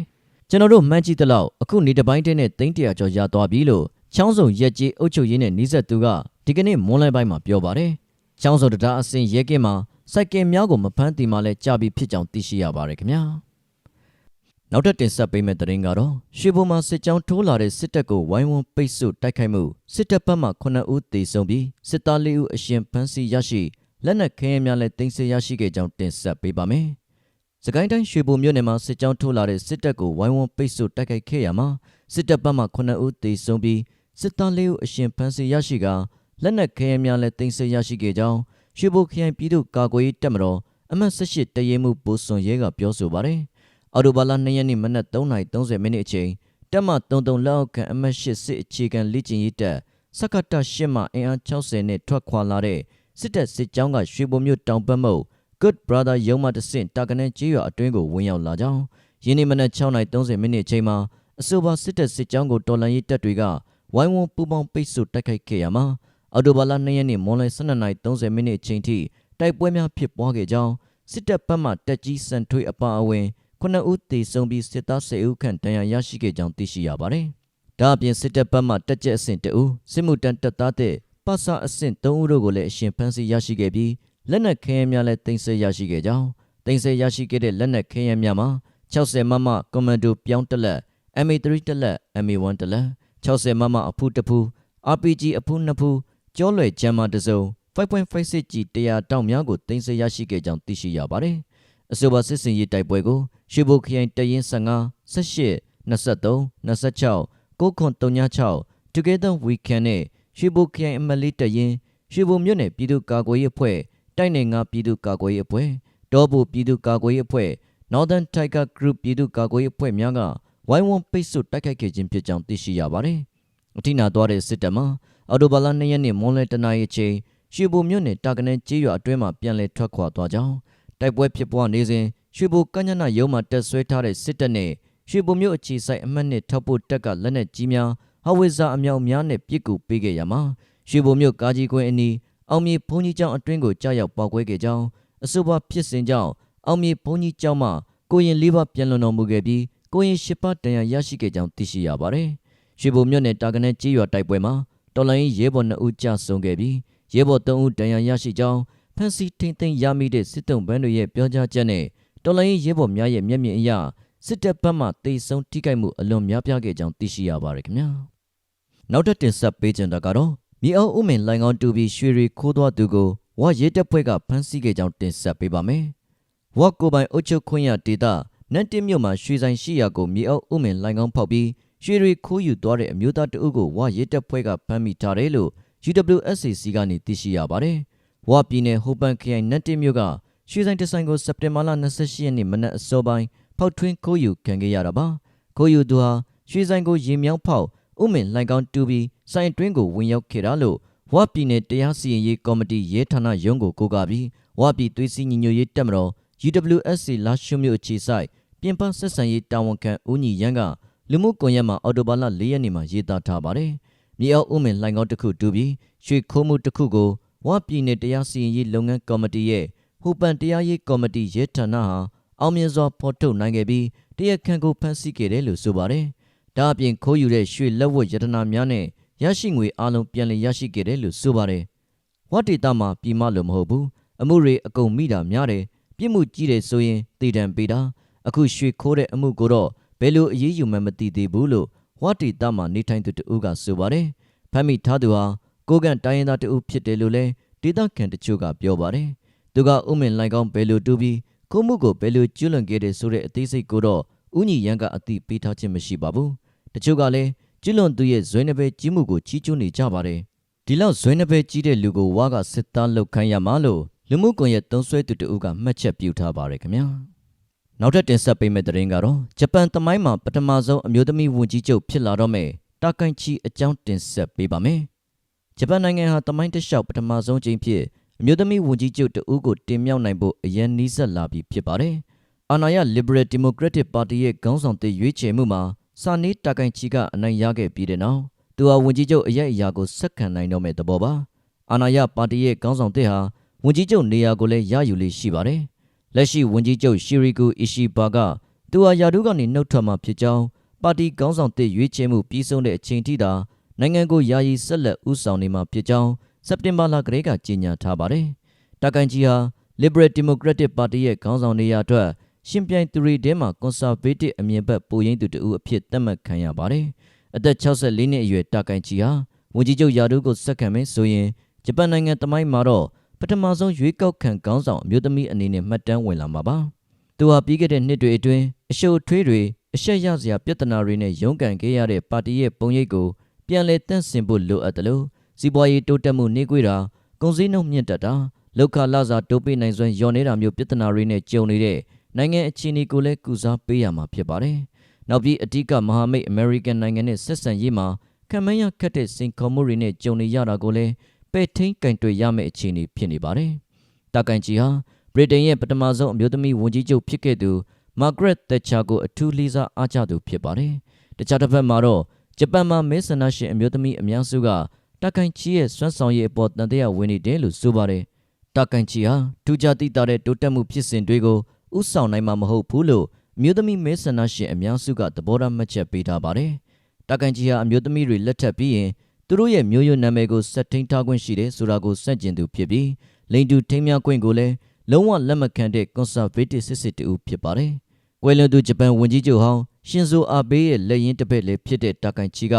ကျွန်တော်တို့မှန်းကြည့်တဲ့လောက်အခုနေတစ်ပိုင်းတည်းနဲ့သိန်းတရာကျော်ရသွားပြီလို့ချောင်းစုံရက်ကြီးအုပ်ချုပ်ရေးနဲ့နှိစက်သူကဒီကနေ့မွန်းလယ်ပိုင်းမှာပြောပါတယ်ချောင်းစုံတရားအစင်ရဲကင်းမှာစိုက်ကယ်များကိုမဖမ်းတီမှာလဲကြာပြီဖြစ်ကြောင်းသိရှိရပါတယ်ခင်ဗျာနောက်ထပ်တင်ဆက်ပေးမယ့်သတင်းကတော့ရွှေဘုံမှာစစ်ကြောင်းထိုးလာတဲ့စစ်တပ်ကိုဝိုင်းဝန်းပိတ်ဆို့တိုက်ခိုက်မှုစစ်တပ်ဘက်မှ9ဦးသေဆုံးပြီးစစ်သား4ဦးအရှင်ဖမ်းဆီးရရှိလက်နက်ခဲယမ်းများလည်းတင်ဆက်ရရှိခဲ့ကြောင်းတင်ဆက်ပေးပါမယ်။ စကိုင်းတိုင်းရွှေဘုံမြို့နယ်မှာစစ်ကြောင်းထိုးလာတဲ့စစ်တပ်ကိုဝိုင်းဝန်းပိတ်ဆို့တိုက်ခိုက်ခဲ့ရမှာစစ်တပ်ဘက်မှ9ဦးသေဆုံးပြီးစစ်သား4ဦးအရှင်ဖမ်းဆီးရရှိကလက်နက်ခဲယမ်းများလည်းတင်ဆက်ရရှိခဲ့ကြောင်းရွှေဘုံခရိုင်ပြည်သူ့ကာကွယ်ရေးတပ်မတော်အမှတ်18တရဲမှုပိုစွန်ရဲကပြောဆိုပါတယ်။အော်တိုဘာလ2ရက်နေ့မနက်3:30မိနစ်အချိန်တပ်မ33လက်အောက်ခံအမှတ်8စစ်အခြေခံလေ့ကျင့်ရေးတပ်စက္ကတ8မှအင်အား60နဲ့ထွက်ခွာလာတဲ့စစ်တပ်စစ်ကြောင်းကရွှေဘုံမြို့တောင်ပတ်မုတ် Good Brother ရုံးမတဆင့်တာကနေကျေးရွာအတွင်းကိုဝင်ရောက်လာကြောင်းယင်းနေ့မနက်6:30မိနစ်အချိန်မှာအဆိုပါစစ်တပ်စစ်ကြောင်းကိုတော်လှန်ရေးတပ်တွေကဝိုင်းဝန်းပူးပေါင်းပိတ်ဆို့တိုက်ခိုက်ခဲ့ရမှာအော်တိုဘာလ2ရက်နေ့မွန်လယ်12:30မိနစ်အချိန်ထိတိုက်ပွဲများဖြစ်ပွားခဲ့ကြောင်းစစ်တပ်ဘက်မှတက်ကြီးစံထွေးအပါအဝင်ခုနှစ်ဦးသေဆုံးပြီးစစ်သား10ဦးခန့်ဒဏ်ရာရရှိခဲ့ကြောင်းသိရှိရပါတယ်။ဒါအပြင်စစ်တပ်ဘက်မှတက်ကြက်အဆင့်2ဦးစစ်မှုတန်းတပ်သားတဲ့ပတ်စာအဆင့်3ဦးတို့ကိုလည်းအရှင်ဖမ်းဆီးရရှိခဲ့ပြီး လက်နက်ခဲယမ်းများလည်းတင်ဆက်ရရှိခဲ့ကြောင်းတင်ဆက်ရရှိခဲ့တဲ့လက်နက်ခဲယမ်းများမှာ60မမကွန်မန်ဒိုပြောင်းတက်လက် MA3 တက်လက် MA1 တက်လက်60မမအဖူးတဖူး RPG အဖူးနှစ်ဖူးကျောလွယ်ဂျမ်မာတစုံ 5.56 G တရားတောင်များကိုတင်ဆက်ရရှိခဲ့ကြောင်းသိရှိရပါတယ်။အဆိုပါစစ်စင်ရေးတိုက်ပွဲကိုရွှေဘိုခရိုင်တရင်15 18 23 26 936 Together We Can နဲ့ရွှေဘိုခရိုင်အမလီတရင်ရွှေဘိုမြို့နယ်ပြည်သူ့ကာကွယ်ရေးအဖွဲ့ တိုက်နယ်ငါပြည်သူ့ကာကွယ်ရေးအဖွဲ့ဒေါ်ဘူပြည်သူ့ကာကွယ်ရေးအဖွဲ့ Northern Tiger Group ပြည်သူ့ကာကွယ်ရေးအဖွဲ့များကဝိုင်းဝန်းပိတ်ဆို့တိုက်ခိုက်ခဲ့ခြင်းဖြစ်ကြောင်းသိရှိရပါတယ်။အထိနာသွားတဲ့စစ်တပ်မှအော်တိုဘာလ2ရက်နေ့မွန်းလယ်တနာရီချိန်ရွှေဘိုမြို့နယ်တာကနေကျေးရွာအတွင်းမှာပြန်လည်ထွက်ခွာသွားကြောင်းတိုက်ပွဲဖြစ်ပွားနေစဉ်ရွှေဘိုကညနာရုံးမှာတက်ဆွဲထားတဲ့စစ်တပ်နဲ့ရွှေဘိုမြို့အခြေစိုက်အမှတ်နှစ်ထောက်ပို့တပ်ကလက်နက်ကြီးများဟဝိဇာအမြောက်များနဲ့ပစ်ကူပေးခဲ့ရမှာရွှေဘိုမြို့ကာကြီးကွင်းအနီး အောင်မြေဘုံကြီးကျောင်းအတွင်းကိုကြားရောက်ပောက်ကွဲခဲ့ကြောင်းအဆိုပါဖြစ်စဉ်ကြောင့်အောင်မြေဘုံကြီးကျောင်းမှာကိုရင်လေးပါပြန်လွန်တော်မူခဲ့ပြီးကိုရင်ရှစ်ပါတန်ရာရရှိခဲ့ကြောင်းသိရှိရပါတယ်ရွှေဘိုမြို့နယ်တာကနေကျေးရွာတိုက်ပွဲမှာတော်လိုင်းရဲဘော်2ဦးကြာဆုံးခဲ့ပြီးရဲဘော်3ဦးဒဏ်ရာရရှိကြောင်းဖမ်းဆီးထိန်သိမ်းရမိတဲ့စစ်တုံးဘန်းတွေရဲ့ပြောကြားချက်နဲ့တော်လိုင်းရဲဘော်များရဲ့မျက်မြင်အရစစ်တပ်ဘက်မှတေဆုံးထိခိုက်မှုအလွန်များပြားခဲ့ကြောင်းသိရှိရပါတယ်ခင်ဗျာနောက်ထပ်တင်ဆက်ပေးချင်တာကတော့ မြေအောင်ဥမင်လိုင်ကောင်းတူပြီးရွှေရီခိုးသွားသူကိုဝရဲတပ်ဖွဲ့ကဖမ်းဆီးခဲ့ကြောင်းတင်ဆက်ပေးပါမယ်ဝကိုပိုင်အုတ်ချုပ်ခွင့်ရဒေတာနန်တင်မြို့မှာရွှေဆိုင်ရှိရာကိုမြေအောင်ဥမင်လိုင်ကောင်းဖောက်ပြီးရွှေရီခိုးယူသွားတဲ့အမျိုးသားတအုပ်ကိုဝရဲတပ်ဖွဲ့ကဖမ်းမိထားတယ်လို့ UWSAC ကနေသိရှိရပါတယ်ဝပြည်နယ်ဟိုပန်ခရိုင်နန်တင်မြို့ကရွှေဆိုင်တဆိုင်ကိုစက်တင်ဘာလ28ရက်နေ့မနက်အစောပိုင်းဖောက်ထွင်းခိုးယူခံခဲ့ရတာပါခိုးယူသူဟာရွှေဆိုင်ကိုရေမြောင်းဖောက် ဥမင်လိုင်ကောင်းတူပြီးဆိုင်တွင်းကိုဝင်ရောက်ခဲ့တာလို့ဝပြည်နယ်တရားစီရင်ရေးကော်မတီရဲဌာနရုံးကိုကိုးကားပြီးဝပြည်သွေးစည်းညီညွတ်ရေးတပ်မတော် UWSC လာရှုမြို့အခြေဆိုင်ပြင်ပဆက်ဆံရေးတာဝန်ခံဦးညီရန်ကလူမှုကွန်ရက်မှာအော်တိုဘာလ၄ရက်နေ့မှာရေးသားထားပါတယ်။မြေအောက်ဥမင်လိုင်ကောင်းတစ်ခုတူပြီးရွှေခိုးမှုတစ်ခုကိုဝပြည်နယ်တရားစီရင်ရေးလုပ်ငန်းကော်မတီရဲ့ဟိုပန်တရားရေးကော်မတီရဲဌာနဟာအောင်မြင်စွာဖော်ထုတ်နိုင်ခဲ့ပြီးတရားခံကိုဖမ်းဆီးခဲ့တယ်လို့ဆိုပါတယ်။ ဒါအပြင်ခိုးယူတဲ့ရွှေလက်ဝတ်ရတနာများနဲ့ရရှိငွေအလုံးပြန်လည်ရရှိခဲ့တယ်လို့ဆိုပါတယ်။ဝတ်ဒေတာမှာပြည်မလို့မဟုတ်ဘူး။အမှုတွေအကုန်မိတာများတယ်။ပြစ်မှုကြီးတယ်ဆိုရင်တည်တံပေးတာ။အခုရွှေခိုးတဲ့အမှုကိုတော့ဘယ်လိုအရေးယူမှမသိသေးဘူးလို့ဝတ်ဒေတာမှာနေထိုင်သူတဦးကဆိုပါတယ်။ဖမ်းမိထားသူဟာကိုကန်တိုင်းရင်းသားတဦးဖြစ်တယ်လို့လည်းဒေတာခံတချို့ကပြောပါတယ်။သူကဥမင်လိုက်ကောင်းဘယ်လိုတူပြီးကိုမှုကိုဘယ်လိုကျွလွန်ခဲ့တယ်ဆိုတဲ့အသေးစိတ်ကိုတော့ဥညီရန်ကအတိပေးထားခြင်းမရှိပါဘူး။ တချို့ကလည်းကျွလွန်သူရဲ့ဇွဲနှပဲကြီးမှုကိုချီးကျူးနေကြပါတယ်။ဒီလောက်ဇွဲနှပဲကြီးတဲ့လူကိုဝါကစစ်သားလောက်ခိုင်းရမှာလို့လူမှုကွန်ရက်သုံးဆွဲသူတဦးကမှတ်ချက်ပြုထားပါတယ်ခင်ဗျာ။နောက်ထပ်တင်ဆက်ပေးမယ့်သတင်းကတော့ဂျပန်သမိုင်းမှာပထမဆုံးအမျိုးသမီးဝန်ကြီးချုပ်ဖြစ်လာတော့မယ်တာကိုင်ချီအကြောင်းတင်ဆက်ပေးပါမယ်။ဂျပန်နိုင်ငံဟာတမိုင်းတစ်လျှောက်ပထမဆုံးကြိမ်ဖြစ်အမျိုးသမီးဝန်ကြီးချုပ်တဦးကိုတင်မြှောက်နိုင်ဖို့အရန်နီးစပ်လာပြီဖြစ်ပါတယ်။အာဏာရ Liberal Democratic Party ရဲ့ခေါင်းဆောင်သစ်ရွေးချယ်မှုမှာ စာနေတာကိုင်ချီကအနိုင်ရခဲ့ပြီးတဲ့နောက်သူဟာဝန်ကြီးချုပ်အရက်အရာကိုဆက်ခံနိုင်တော့မဲ့သဘောပါ။အာဏာရပါတီရဲ့ခေါင်းဆောင်သစ်ဟာဝန်ကြီးချုပ်နေရာကိုလည်းရယူလေးရှိပါတယ်။လက်ရှိဝန်ကြီးချုပ်ရှီရီကူအီရှိဘာကသူဟာယာဒူးကနေနှုတ်ထွက်မှာဖြစ်ကြောင်းပါတီခေါင်းဆောင်သစ်ရွေးချယ်မှုပြီးဆုံးတဲ့အချိန်ထိသာနိုင်ငံကိုယာယီဆက်လက်ဦးဆောင်နေမှာဖြစ်ကြောင်းစက်တင်ဘာလကလေးကကြေညာထားပါတယ်။တာကန်ကြီးဟာ Liberal Democratic Party ရဲ့ခေါင်းဆောင်နေရာအတွက် ရှင်ပြိုင်သူတွေထဲမှာ Conservative အမြင်ဘက်ပိုရင်းသူတဦးအဖြစ်သတ်မှတ်ခံရပါတယ်။အသက်64နှစ်အရွယ်တာကန်ကြီးဟာဝန်ကြီးချုပ်ယာဒူးကိုဆက်ခံမယ်ဆိုရင်ဂျပန်နိုင်ငံတမိုင်းမှာတော့ပထမဆုံးရွေးကောက်ခံခေါင်းဆောင်အမျိုးသမီးအနေနဲ့မှတ်တမ်းဝင်လာမှာပါ။သူဟာပြီးခဲ့တဲ့နှစ်တွေအတွင်းအရှို့ထွေးတွေအရှက်ရစရာပြဿနာတွေနဲ့ရုန်းကန်ခဲ့ရတဲ့ပါတီရဲ့ပုံရိပ်ကိုပြန်လည်တန့်စင်ဖို့လိုအပ်တယ်လို့စီးပွားရေးတိုးတက်မှုနှေးကွေးတာကုန်စည်နှုန်းမြင့်တက်တာလောက်ခလာစာတိုးပေးနိုင်စွမ်းလျော့နေတာမျိုးပြဿနာတွေနဲ့ကြုံနေတဲ့ နိုင်ငံအခြေအနေကိုလည်းကုစားပေးရမှာဖြစ်ပါတယ်။နောက်ပြီးအဓိကမဟာမိတ်အမေရိကန်နိုင်ငံနဲ့ဆက်ဆံရေးမှာခံမန်းရခတ်တဲ့စိန်ခေါ်မှုတွေနဲ့ကြုံနေရတာကိုလည်းပယ်ထိန်ကင်တွေ့ရမယ့်အခြေအနေဖြစ်နေပါတယ်။တာကန်ဂျီဟာဗြိတိန်ရဲ့ပထမဆုံးအမျိုးသမီးဝန်ကြီးချုပ်ဖြစ်ခဲ့သူမာဂရက်သက်ချာကိုအထူးလေးစားအားကျသူဖြစ်ပါတယ်။တခြားတစ်ဖက်မှာတော့ဂျပန်မှာမဲဆန္ဒရှင်အမျိုးသမီးအများစုကတာကန်ချီရဲ့စွမ်းဆောင်ရည်အပေါ်တန်တရားဝင်နေတယ်လို့ဆိုပါတယ်။တာကန်ချီဟာထူးခြားသိတာတဲ့တိုးတက်မှုဖြစ်စဉ်တွေကို ဥဆောင်နိုင်မှာမဟုတ်ဘူးလို့အမျိုးသမီးမဲဆန္ဒရှင်အများစုကသဘောထားမှတ်ချက်ပေးထားပါတယ်။တာကန်ချီဟာအမျိုးသမီးတွေလက်ထပ်ပြီးရင်သူတို့ရဲ့မျိုးရိုးနာမည်ကိုစက်ထိန်ထားခွင့်ရှိတယ်ဆိုတာကိုစန့်ကျင်သူဖြစ်ပြီးလိန်တူထိမ်းမြခွင့်ကိုလည်းလုံးဝလက်မခံတဲ့ conservative စစ်စစ်တူဖြစ်ပါတယ်။ကွယ်လွန်သူဂျပန်ဝန်ကြီးချုပ်ဟောင်းရှင်ဇိုအာဘေးရဲ့လက်ရင်းတစ်ဖက်လည်းဖြစ်တဲ့တာကန်ချီက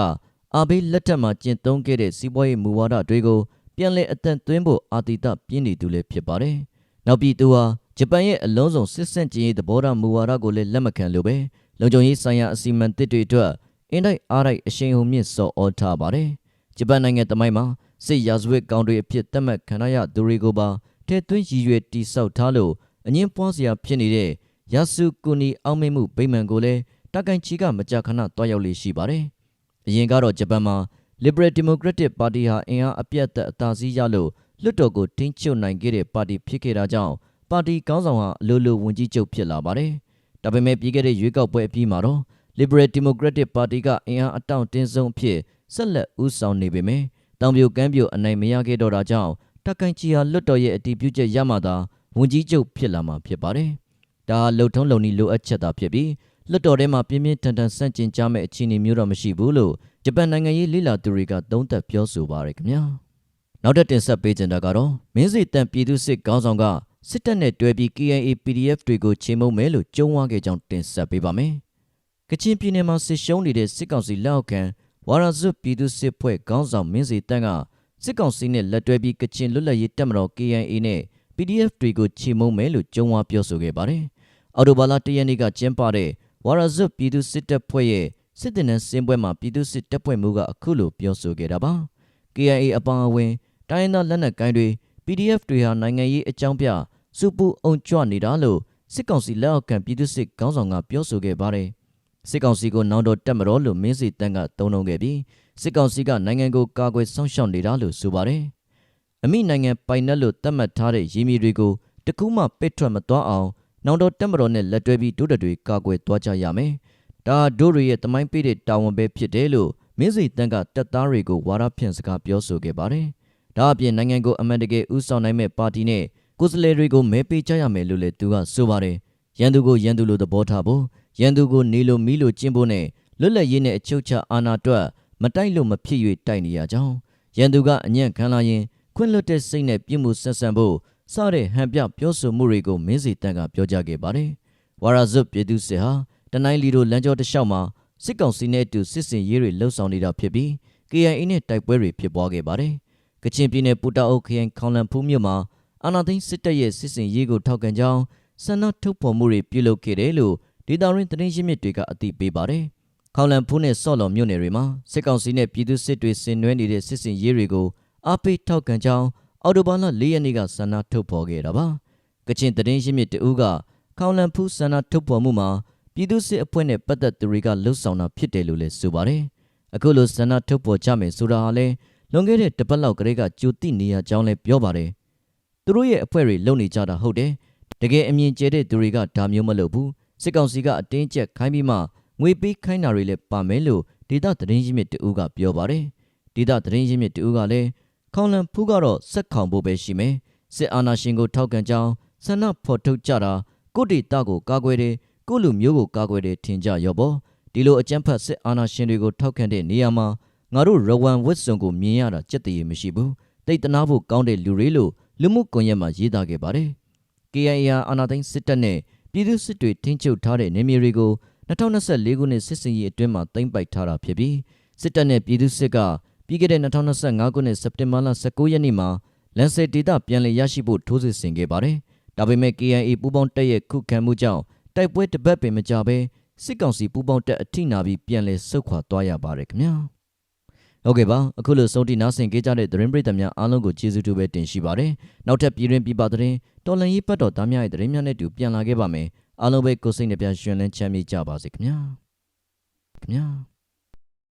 အာဘေးလက်ထက်မှာကျင့်သုံးခဲ့တဲ့စီးပွားရေးမူဝါဒတွေကိုပြန်လည်အသက်သွင်းဖို့အာတိတပြင်းနေသူလည်းဖြစ်ပါတယ်။နောက်ပြီးသူဟာ ဂျပန်ရဲ့အလုံးစုံစစ်ဆန့်ကျင်ရေးသဘောထားမူဝါဒကိုလည်းလက်မခံလို့ပဲလုံခြုံရေးဆိုင်ရာအစီအမံတစ်တွေအတွက်အင်တိုက်အားတိုက်အရှိန်ဟုန်မြင့်စော်ဩထားပါတယ်။ဂျပန်နိုင်ငံတမိုင်းမှာစစ်ရာဇဝတ်ကောင်တွေအဖြစ်သတ်မှတ်ခံရသူတွေကိုပါထဲသွင်းရည်ရွယ်တိဆောက်ထားလို့အငင်းပွားစရာဖြစ်နေတဲ့ယာစုကူနီအောင်မိမှုဗိမာန်ကိုလည်းတာကန်ချီကမကြာခဏတွားရောက်လေရှိပါတယ်။အရင်ကတော့ဂျပန်မှာ Liberal Democratic Party ဟာအင်အားအပြတ်သက်အသာစီးရလို့လွှတ်တော်ကိုတင်းချုပ်နိုင်ခဲ့တဲ့ပါတီဖြစ်ခဲ့တာကြောင့် ပါတီကောင်းဆောင်ဟာအလိုလိုဝန်ကြီးချုပ်ဖြစ်လာပါတယ်။ဒါပေမဲ့ပြီးခဲ့တဲ့ရွေးကောက်ပွဲအပြီးမှာတော့ Liberal Democratic Party ကအင်အားအတောင့်တင်းဆုံးအဖြစ်ဆက်လက်ဦးဆောင်နေပေမဲ့တောင်ပြိုကမ်းပြိုအနိုင်မရခဲ့တော့တာကြောင့်တက်ကန်ချီဟာလွတ်တော်ရဲ့အတီးပြုချက်ရမှသာဝန်ကြီးချုပ်ဖြစ်လာမှာဖြစ်ပါတယ်။ဒါဟာလှုပ်ထုံးလုံနီလိုအပ်ချက်သာဖြစ်ပြီးလွတ်တော်ထဲမှာပြင်းပြင်းထန်ထန်ဆန့်ကျင်ကြမဲ့အခြေအနေမျိုးတော့မရှိဘူးလို့ဂျပန်နိုင်ငံရေးလိလာသူတွေကသုံးသပ်ပြောဆိုပါရခင်ဗျာ။နောက်ထပ်တင်ဆက်ပေးချင်တာကတော့မင်းစီတန်ပြည်သူစစ်ခေါင်းဆောင်က စစ်တပ်နဲ့တွဲပြီး KIA PDF တွေကိုချေမှုန်းမယ်လို့ကြုံဝါခဲ့ကြောင်းတင်ဆက်ပေးပါမယ်။ကချင်ပြည်နယ်မှာစစ်ရှုံးနေတဲ့စစ်ကောင်စီလက်အောက်ခံဝါရဇွတ်ပြည်သူစစ်ဖွဲ့ခေါင်းဆောင်မင်းစီတန်းကစစ်ကောင်စီနဲ့လက်တွဲပြီးကချင်လွတ်လပ်ရေးတပ်မတော် KIA နဲ့ PDF တွေကိုချေမှုန်းမယ်လို့ကြုံဝါပြောဆိုခဲ့ပါတယ်။အော်တိုဘာလ၁ရက်နေ့ကကျင်းပတဲ့ဝါရဇွတ်ပြည်သူစစ်တပ်ဖွဲ့ရဲ့စစ်တပ်နဲ့စင်းပွဲမှာပြည်သူစစ်တပ်ဖွဲ့မှုကအခုလိုပြောဆိုခဲ့တာပါ။ KIA အပါအဝင်တိုင်းရင်းသားလက်နက်ကိုင်းတွေ PDF တွေဟာနိုင်ငံရေးအကြောင်းပြ စူပူအုံကြွနေတာလို့စစ်ကောင်စီလက်အောက်ခံပြည်သူစစ်ခေါင်းဆောင်ကပြောဆိုခဲ့ပါတယ်။စစ်ကောင်စီကိုနောင်တော်တက်မတော်လို့မင်းစီတန်းကသုံးနှုံခဲ့ပြီးစစ်ကောင်စီကနိုင်ငံကိုကာကွယ်စောင့်ရှောက်နေတာလို့ဆိုပါတယ်။အမိနိုင်ငံပိုင်နယ်လို့သတ်မှတ်ထားတဲ့ရည်မီတွေကိုတကူးမှပိတ်ထွက်မသွားအောင်နောင်တော်တက်မတော်နဲ့လက်တွဲပြီးဒုဒတွေကာကွယ်သွားကြရမယ်။ဒါဒိုတွေရဲ့တမိုင်းပေးတဲ့တာဝန်ပဲဖြစ်တယ်လို့မင်းစီတန်းကတက်သားတွေကိုဝါဒဖြန့်စကားပြောဆိုခဲ့ပါတယ်။ဒါအပြင်နိုင်ငံကိုအမှန်တကယ်ဥဆောင်နိုင်မဲ့ပါတီနဲ့ ကိုယ်စားလှယ်တွေကိုမဲပေးကြရမယ်လို့လည်းသူကဆိုပါတယ်။ရန်သူကိုရန်သူလိုသဘောထားဖို့ရန်သူကိုနေလိုမီလိုကျင့်ဖို့နဲ့လွတ်လပ်ရေးနဲ့အချုပ်ချအာဏာတွက်မတိုက်လို့မဖြစ်၍တိုက်နေရကြောင်းရန်သူကအညံ့ခံလာရင်ခွင့်လွတ်တဲ့စိတ်နဲ့ပြစ်မှုဆက်ဆံဖို့စတဲ့ဟန်ပြပြောဆိုမှုတွေကိုမင်းစီတန်းကပြောကြားခဲ့ပါတယ်။ဝါရာဇွတ်ပြည်သူစစ်ဟာတနိုင်းလီတို့လမ်းကြောတစ်လျှောက်မှာစစ်ကောင်စီနဲ့အတူစစ်စင်ရေးတွေလှုပ်ဆောင်နေတာဖြစ်ပြီး KIA နဲ့တိုက်ပွဲတွေဖြစ်ပွားခဲ့ပါတယ်။ကချင်ပြည်နယ်ပူတာအုပ်ခရိုင်ခေါင်လန်ဖူးမြို့မှာ အာနာသိန်းစစ်တပ်ရဲ့စစ်စင်ရေးကိုထောက်ခံကြောင်းဆန္ဒထုတ်ဖော်မှုတွေပြုလုပ်ခဲ့တယ်လို့ဒေတာရင်းသတင်းရင်းမြစ်တွေကအသိပေးပါတယ်။ခေါင်လန်ဖူးနဲ့ဆော့လော်မြို့နယ်တွေမှာစစ်ကောင်စီနဲ့ပြည်သူစစ်တွေဆင်နွှဲနေတဲ့စစ်စင်ရေးတွေကိုအားပေးထောက်ခံကြောင်းအော်တိုဘာလ၄ရက်နေ့ကဆန္ဒထုတ်ဖော်ခဲ့တာပါ။ကချင်သတင်းရင်းမြစ်တဦးကခေါင်လန်ဖူးဆန္ဒထုတ်ဖော်မှုမှာပြည်သူစစ်အဖွဲ့နဲ့ပတ်သက်သူတွေကလှုပ်ဆောင်တာဖြစ်တယ်လို့လည်းဆိုပါတယ်။အခုလိုဆန္ဒထုတ်ဖော်ကြမယ်ဆိုတာဟာလဲလွန်ခဲ့တဲ့တစ်ပတ်လောက်ကလေးကကြိုတိနေရကြောင်းလည်းပြောပါတယ် သူတို့ရဲ့အဖွဲ့တွေလုံနေကြတာဟုတ်တယ်တကယ်အမြင်ကျတဲ့သူတွေကဒါမျိုးမလုပ်ဘူးစစ်ကောင်စီကအတင်းကျပ်ခိုင်းပြီးမှငွေပေးခိုင်းတာတွေလည်းပါမယ်လို့ဒေတာသတင်းရင်းမြစ်တူကပြောပါတယ်ဒေတာသတင်းရင်းမြစ်တူကလည်းခေါင်လန်ဖူးကတော့စက်ခေါင်ဖို့ပဲရှိမယ်စစ်အာဏာရှင်ကိုထောက်ခံကြောင်းဆန္ဒဖော်ထုတ်ကြတာကိုဒေတာကိုကာကွယ်တယ်ကိုလူမျိုးကိုကာကွယ်တယ်ထင်ကြရောပေါ့ဒီလိုအကြမ်းဖက်စစ်အာဏာရှင်တွေကိုထောက်ခံတဲ့နေရာမှာငါတို့ရဝမ်ဝစ်စုံကိုမြင်ရတာကြက်တည်မရှိဘူးတိတ်တနာဖို့ကောင်းတဲ့လူတွေလို့ လူမှုကွန်ရက်မှာရေးသားခဲ့ပါတယ် KIA အာနာသိန်းစစ်တပ်နဲ့ပြည်သူစစ်တွေထိန်းချုပ်ထားတဲ့နေမြေတွေကို2024ခုနှစ်စစ်စင်ရေးအတွင်းမှာသိမ်းပိုက်ထားတာဖြစ်ပြီးစစ်တပ်နဲ့ပြည်သူစစ်ကပြီးခဲ့တဲ့2025ခုနှစ်စက်တင်ဘာလ19ရက်နေ့မှာလန်ဆယ်ဒေတာပြန်လည်ရရှိဖို့ထိုးစစ်ဆင်ခဲ့ပါတယ်။ဒါပေမဲ့ KIA ပူးပေါင်းတပ်ရဲ့ခုခံမှုကြောင့်တိုက်ပွဲတစ်ပတ်ပင်မကြဘဲစစ်ကောင်စီပူးပေါင်းတပ်အထိနာပြီးပြန်လည်ဆုတ်ခွာသွားရပါတယ်ခင်ဗျာ။ ဟုတ်ကဲ့ပါအခုလိုစုံတီနားဆင်ကြတဲ့သတင်းပရိသတ်များအားလုံးကိုကျေးဇူးတူပဲတင်ရှိပါတယ်။နောက်ထပ်ပြည်တွင်းပြည်ပသတင်းတော်လန်ရေးပတ်တော်သားများရဲ့သတင်းများနဲ့တူပြန်လာခဲ့ပါမယ်။အားလုံးပဲကိုယ်စိတ်နှပြရှင်လန်းချမ်းမြေ့ကြပါစေခင်ဗျာ။ခင်ဗျာ